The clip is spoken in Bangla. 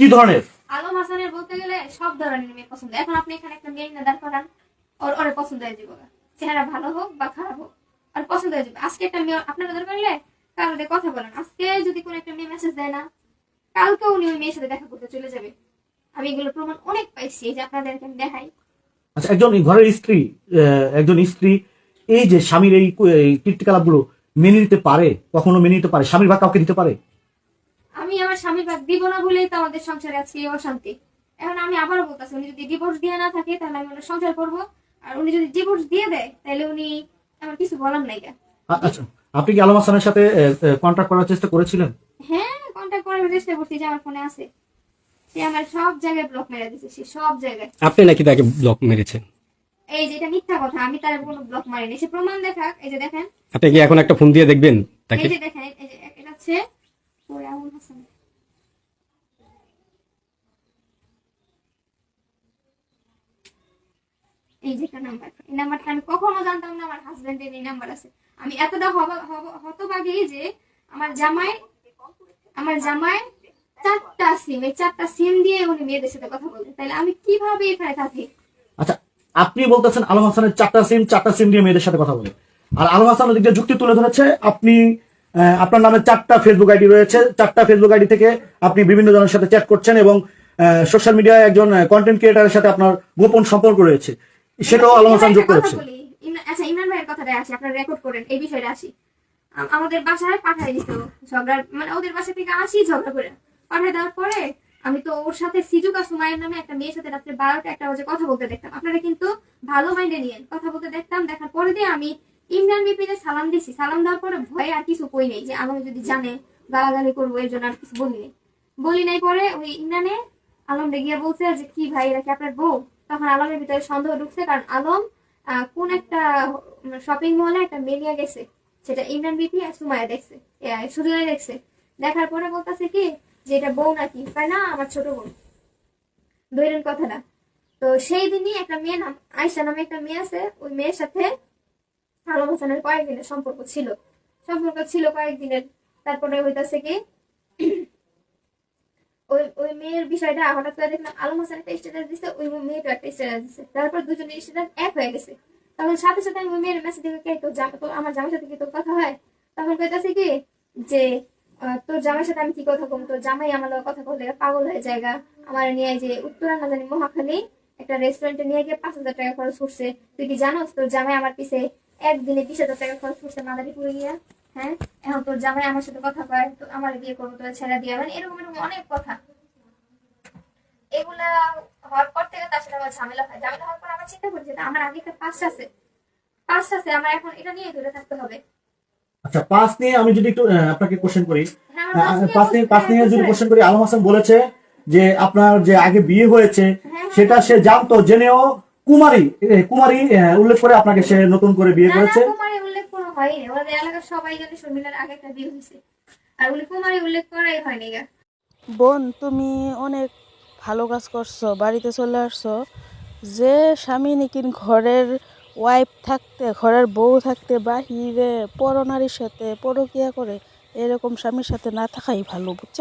কি ধরনের? আলম হাসানের বলতে গেলে সব ধরনের মেয়ে পছন্দ। এখন আপনি এখানে একটা মেয়ে না দাঁড় করান ওর ওরে পছন্দ হয়ে যাবে চেহারা ভালো হোক বা খারাপ হোক আর পছন্দ হয়ে যাবে। আজকে একটা মেয়ে আপনারা দরকার হলে কারোর কথা বলেন। আজকে যদি কোনো একটা মেয়ে মেসেজ দেয় না কালকে উনি ওই মেয়ের সাথে দেখা করতে চলে যাবে। আমি এগুলো প্রমাণ অনেক পাইছি এই যে আপনাদেরকে আমি দেখাই। আচ্ছা একজন ঘরের স্ত্রী একজন স্ত্রী এই যে স্বামীর এই কীর্তিকলাপগুলো মেনে নিতে পারে? কখনো মেনে নিতে পারে? স্বামীর ভাগ কাউকে দিতে পারে? আমি আমার স্বামীর ভাগ দিব না বলেই তো আমাদের সংসারে আজকে অশান্তি। এখন আমি আবারও বলতেছি উনি যদি ডিভোর্স দিয়ে না থাকে তাহলে আমি ওনার সংসার করব। আর উনি যদি ডিভোর্স দিয়ে দেয় তাহলে উনি আমার কিছু বলার নাই। আচ্ছা আপনি কি আলম হাসানের সাথে কন্ট্যাক্ট করার চেষ্টা করেছিলেন? হ্যাঁ কন্ট্যাক্ট করার চেষ্টা করছি যে আমার ফোনে আছে। সে আমার সব জায়গায় ব্লক মেরে দিছে সে সব জায়গায়। আপনি নাকি তাকে ব্লক মেরেছেন? এই যে এটা মিথ্যা কথা আমি তার কোনো ব্লক মারিনি। সে প্রমাণ দেখাক এই যে দেখেন। আপনি কি এখন একটা ফোন দিয়ে দেখবেন তাকে? এই যে দেখেন এই যে এটা হচ্ছে ওই আবুল হাসান এই যে একটা নাম্বার এই নাম্বারটা আমি কখনো জানতাম না আমার হাজবেন্ডের এই নাম্বার আছে। আমি এতটা যে আমার জামাই আমার জামাই চারটা সিম এই চারটা সিম দিয়ে উনি মেয়েদের সাথে কথা বলতেন তাহলে আমি কীভাবে এখানে থাকি? আচ্ছা আপনি বলতেছেন আলম হাসানের চারটা সিম চারটা সিম দিয়ে মেয়েদের সাথে কথা বলে। আর আলম হাসান ওদিকে যুক্তি তুলে ধরেছে আপনি আপনার নামে চারটা ফেসবুক আইডি রয়েছে। চারটা ফেসবুক আইডি থেকে আপনি বিভিন্ন জনের সাথে চ্যাট করছেন এবং সোশ্যাল মিডিয়ায় একজন কন্টেন্ট ক্রিয়েটারের সাথে আপনার গোপন সম্পর্ক রয়েছে। সেটাও আলম হাসান যোগ করেছে। আচ্ছা ইমরান ভাইয়ের কথাটা আসি আপনারা রেকর্ড করেন এই বিষয়টা আসি। আমাদের বাসায় পাঠাই দিত ঝগড়া মানে ওদের বাসা থেকে আসি ঝগড়া করে। পাঠাই দেওয়ার পরে আমি তো ওর সাথে সিজুকা সুমাইয়ের নামে একটা মেয়ের সাথে রাত্রে বারোটা একটা বাজে কথা বলতে দেখতাম। আপনারা কিন্তু ভালো মাইন্ডে নিয়েন। কথা বলতে দেখতাম দেখার পরে দিয়ে আমি ইমরান বিপিনে সালাম দিছি। সালাম দেওয়ার পরে ভয়ে আর কিছু কই নেই যে আমাকে যদি জানে, গালাগালি করব, এর জন্য আর কিছু বলি নাই। বলি নাই পরে ওই ইমরানে আলম গিয়ে বলছে যে, কি ভাই, এরা কি আপনার বউ? তখন আলমের ভিতরে সন্দেহ ঢুকছে, কারণ আলম কোন একটা শপিং মলে একটা মেয়ে নিয়ে গেছে সেটা ইমরান বিপি আর সুমায়া দেখছে সুজয় দেখছে। দেখার পরে বলতেছে কি, যে এটা বউ নাকি? তাই না, আমার ছোট বোন ধরেন কথাটা। তো সেই দিনই একটা মেয়ে নাম আয়সা নামে একটা মেয়ে আছে, ওই মেয়ের সাথে আলম হাসানের কয়েকদিনের সম্পর্ক ছিল। সম্পর্ক ছিল কয়েকদিনের। তারপরে হইতাছে কি, ওই ওই মেয়ের বিষয়টা হঠাৎ করে দেখলাম আলম একটা স্ট্যাটাস দিছে, ওই মেয়েটা একটা স্ট্যাটাস দিছে। তারপর দুজনের স্ট্যাটাস এক হয়ে গেছে। তখন সাথে সাথে আমি ওই মেয়ের মেসেজ দেখে কে, তোর আমার সাথে কি তোর কথা হয়? তখন কইতাছে কি, যে তোর সাথে আমি কি কথা কম তোর জামাই আমার কথা বললে পাগল হয়ে জায়গা আমার নিয়ে যে উত্তরা না জানি মহাখালী একটা রেস্টুরেন্টে নিয়ে গিয়ে পাঁচ হাজার টাকা খরচ করছে। তুই কি জানোস, তোর জামাই আমার পিছে একদিনে বিশ হাজার টাকা খরচ করছে মাদারীপুরে গিয়া হ্যাঁ? এখন তোর জামাই আমার সাথে কথা কয় তো আমার বিয়ে করব তোর ছেড়া দিয়া। মানে এরকম এরকম অনেক কথা। এগুলা হওয়ার পর থেকে তার সাথে আমার ঝামেলা হয়। ঝামেলা হওয়ার পর আমার চিন্তা আমার আগে একটা আছে। আছে আমার এখন এটা নিয়ে দূরে থাকতে হবে। আচ্ছা পাঁচ নিয়ে আমি যদি একটু আপনাকে কোশ্চেন করি। হ্যাঁ, আহ, পাঁচ নিয়ে পাঁচ নিয়ে যদি কোশ্চেন করি আলম হাসান বলেছে যে আপনার যে আগে বিয়ে হয়েছে হ্যাঁ, সেটা সে জানতো জেনেও কুমারী কুমারী উল্লেখ করে আপনাকে সে নতুন করে বিয়ে করেছে। কুমারী উল্লেখ কোনো হয়নি। ওদের এলাকার সবাই জানে শর্মিলার আগে একটা বিয়ে হয়েছে। আর উনি কুমারী উল্লেখ করাই হয়নি গা। বোন তুমি অনেক ভালো কাজ করছ বাড়িতে চলে আসছো। যে স্বামী নাকি ঘরের ওয়াইফ থাকতে ঘরের বউ থাকতে বাহিরে পরনারীর সাথে পরকিয়া করে এরকম স্বামীর সাথে না থাকাই ভালো বুঝছ?